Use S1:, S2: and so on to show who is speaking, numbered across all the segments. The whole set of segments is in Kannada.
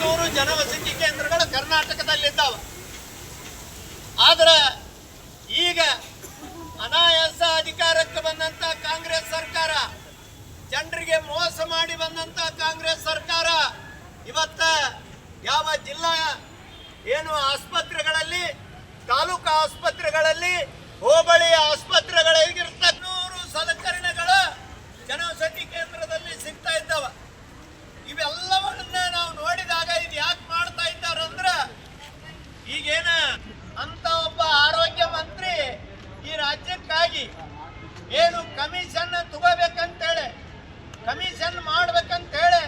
S1: ನೂರು ಜನವಸತಿ ಕೇಂದ್ರಗಳು ಕರ್ನಾಟಕದಲ್ಲಿದ್ದಾವ. ಆದ್ರೆ ಈಗ ಅನಾಯಾಸ ಅಧಿಕಾರಕ್ಕೆ ಬಂದಂತ ಕಾಂಗ್ರೆಸ್ ಸರ್ಕಾರ, ಜನರಿಗೆ ಮೋಸ ಮಾಡಿ ಬಂದಂತ ಕಾಂಗ್ರೆಸ್ ಸರ್ಕಾರ, ಇವತ್ತ ಯಾವ ಜಿಲ್ಲಾ ಏನು ಆಸ್ಪತ್ರೆಗಳಲ್ಲಿ, ತಾಲೂಕು ಆಸ್ಪತ್ರೆಗಳಲ್ಲಿ, ಹೋಬಳಿ ಆಸ್ಪತ್ರೆಗಳಿಗಿರ್ತ ಕಮಿಷನ್ ಮಾಡ್ಬೇಕಂತ ಹೇಳಿ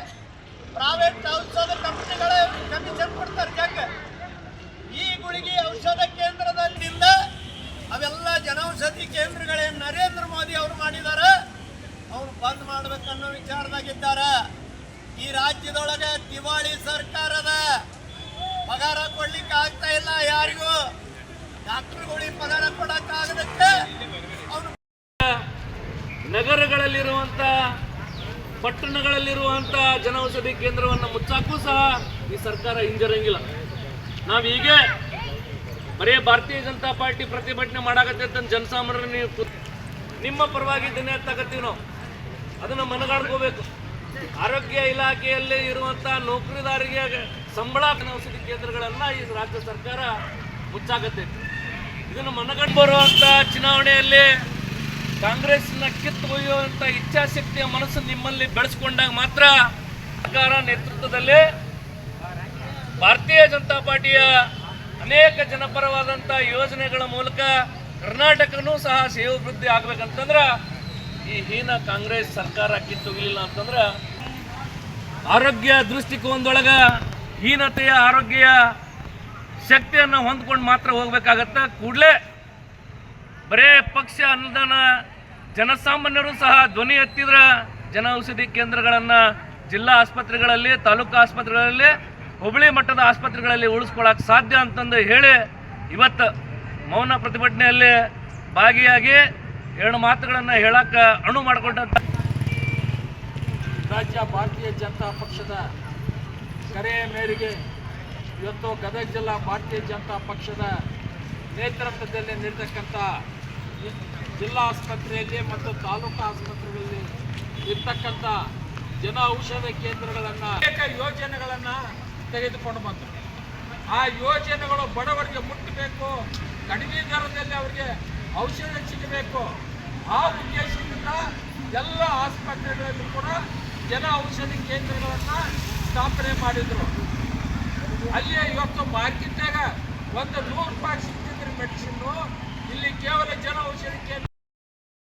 S1: ಪ್ರೈವೇಟ್ ಔಷಧ ಕಂಪ್ನಿಗಳೇ ಕಮಿಷನ್ ಕೊಡ್ತಾರೆ ಜಗ್ ಈ ಗುಳಿಗೆ ಔಷಧ ಕೇಂದ್ರದಲ್ಲಿಂದ ಅವೆಲ್ಲ ಜನೌಷಧಿ ಕೇಂದ್ರಗಳೇನು ನರೇಂದ್ರ ಮೋದಿ ಅವರು ಮಾಡಿದ್ದಾರೆ ಅವ್ರು ಬಂದ್ ಮಾಡ್ಬೇಕನ್ನೋ ವಿಚಾರದಾಗಿದ್ದಾರ. ಈ ರಾಜ್ಯದೊಳಗೆ ದಿವಾಳಿ ಸರ್ಕಾರದ ಪಗಾರ ಕೊಡ್ಲಿಕ್ಕೆ ಆಗ್ತಾ ಇಲ್ಲ ಯಾರಿಗೂ. ಡಾಕ್ಟರ್ಗಳಿಗೆ ಪಗಾರ ಕೊಡಕ್ಕಾಗದಕ್ಕೆ ನಗರಗಳಲ್ಲಿರುವಂತ
S2: ನಗರಗಳಲ್ಲಿರುವಂಥ ಪಟ್ಟಣಗಳಲ್ಲಿರುವಂಥ ಜನೌಷಧಿ ಕೇಂದ್ರವನ್ನು ಮುಚ್ಚಾಕೂ ಸಹ ಈ ಸರ್ಕಾರ ಹಿಂಜರಂಗಿಲ್ಲ. ನಾವು ಈಗ ಬರೀ ಭಾರತೀಯ ಜನತಾ ಪಾರ್ಟಿ ಪ್ರತಿಭಟನೆ ಮಾಡಾಕತ್ತೆ ಅಂತ ಜನಸಾಮಾನ್ಯರು ನೀವು ನಿಮ್ಮ ಪರವಾಗಿ ದಿನ ತಗತ್ತೀವಿ ನಾವು. ಅದನ್ನು ಮನಗಾಡ್ಕೋಬೇಕು. ಆರೋಗ್ಯ ಇಲಾಖೆಯಲ್ಲಿ ಇರುವಂಥ ನೌಕರಿದಾರಿಗೆ ಸಂಬಳ ಔಷಧಿ ಕೇಂದ್ರಗಳನ್ನು ಈ ರಾಜ್ಯ ಸರ್ಕಾರ ಮುಚ್ಚಾಕತ್ತೈತಿ ಇದನ್ನು ಮನಗಂಡು ಬರುವಂಥ ಚುನಾವಣೆಯಲ್ಲಿ ಕಾಂಗ್ರೆಸ್ನ ಕಿತ್ತು ಒಯ್ಯುವಂಥ ಇಚ್ಛಾಶಕ್ತಿಯ ಮನಸ್ಸು ನಿಮ್ಮಲ್ಲಿ ಬೆಳೆಸ್ಕೊಂಡಾಗ ಮಾತ್ರ ಸರ್ಕಾರ ನೇತೃತ್ವದಲ್ಲಿ ಭಾರತೀಯ ಜನತಾ ಪಾರ್ಟಿಯ ಅನೇಕ ಜನಪರವಾದಂಥ ಯೋಜನೆಗಳ ಮೂಲಕ ಕರ್ನಾಟಕನೂ ಸಹ ಸೇವಾಭಿವೃದ್ಧಿ ಆಗ್ಬೇಕಂತಂದ್ರೆ ಈ ಹೀನ ಕಾಂಗ್ರೆಸ್ ಸರ್ಕಾರ ಕಿತ್ತೊಗಿಲಿಲ್ಲ ಅಂತಂದ್ರೆ ಆರೋಗ್ಯ ದೃಷ್ಟಿಕೋನದೊಳಗ ಹೀನತೆಯ ಆರೋಗ್ಯ ಶಕ್ತಿಯನ್ನು ಹೊಂದ್ಕೊಂಡು ಮಾತ್ರ ಹೋಗ್ಬೇಕಾಗತ್ತೆ ಕೂಡಲೇ ಬರೇ ಪಕ್ಷ ಅನುದಾನ ಜನಸಾಮಾನ್ಯರು ಸಹ ಧ್ವನಿ ಎತ್ತಿದ್ರ ಜನ ಔಷಧಿ ಕೇಂದ್ರಗಳನ್ನು ಜಿಲ್ಲಾ ಆಸ್ಪತ್ರೆಗಳಲ್ಲಿ, ತಾಲೂಕು ಆಸ್ಪತ್ರೆಗಳಲ್ಲಿ ಹುಬ್ಬಳ್ಳಿ ಮಟ್ಟದ ಆಸ್ಪತ್ರೆಗಳಲ್ಲಿ ಉಳಿಸ್ಕೊಳಕ್ಕೆ ಸಾಧ್ಯ ಅಂತಂದು ಹೇಳಿ ಇವತ್ತು ಮೌನ ಪ್ರತಿಭಟನೆಯಲ್ಲಿ ಭಾಗಿಯಾಗಿ ಎರಡು ಮಾತುಗಳನ್ನು ಹೇಳಕ್ಕೆ ಅಣು ಮಾಡಿಕೊಂಡಂತ
S3: ರಾಜ್ಯ ಭಾರತೀಯ ಜನತಾ ಪಕ್ಷದ ಕರೆಯ ಮೇರೆಗೆ ಇವತ್ತು ಗದಗ ಜಿಲ್ಲಾ ಭಾರತೀಯ ಜನತಾ ಪಕ್ಷದ ನೇತೃತ್ವದಲ್ಲಿ ನೀಡತಕ್ಕಂಥ ಜಿಲ್ಲಾ ಆಸ್ಪತ್ರೆಯಲ್ಲಿ ಮತ್ತು ತಾಲೂಕು ಆಸ್ಪತ್ರೆಗಳಲ್ಲಿ ಇರ್ತಕ್ಕಂಥ ಜನ ಔಷಧ ಕೇಂದ್ರಗಳನ್ನು ಅನೇಕ ಯೋಜನೆಗಳನ್ನು ತೆಗೆದುಕೊಂಡು ಬಂದರು. ಆ ಯೋಜನೆಗಳು ಬಡವರಿಗೆ ಮುಟ್ಟಬೇಕು ಕಡಿಮೆ ದರದಲ್ಲಿ ಅವರಿಗೆ ಔಷಧ ಸಿಗಬೇಕು. ಆ ಉದ್ದೇಶದಿಂದ ಎಲ್ಲ ಆಸ್ಪತ್ರೆಗಳಲ್ಲಿ ಕೂಡ ಜನ ಔಷಧಿ ಕೇಂದ್ರಗಳನ್ನು ಸ್ಥಾಪನೆ ಮಾಡಿದರು. ಅಲ್ಲಿ ಇವತ್ತು ಮಾರ್ಕೆಟ್ನಾಗ ಒಂದು ನೂರು ರೂಪಾಯಿ ಸಿಗ್ತಿದ್ರೆ ಮೆಡಿಸಿನ್ನು ಕೇವಲ ಜನ ಔಷಧಿ ಕೇಂದ್ರ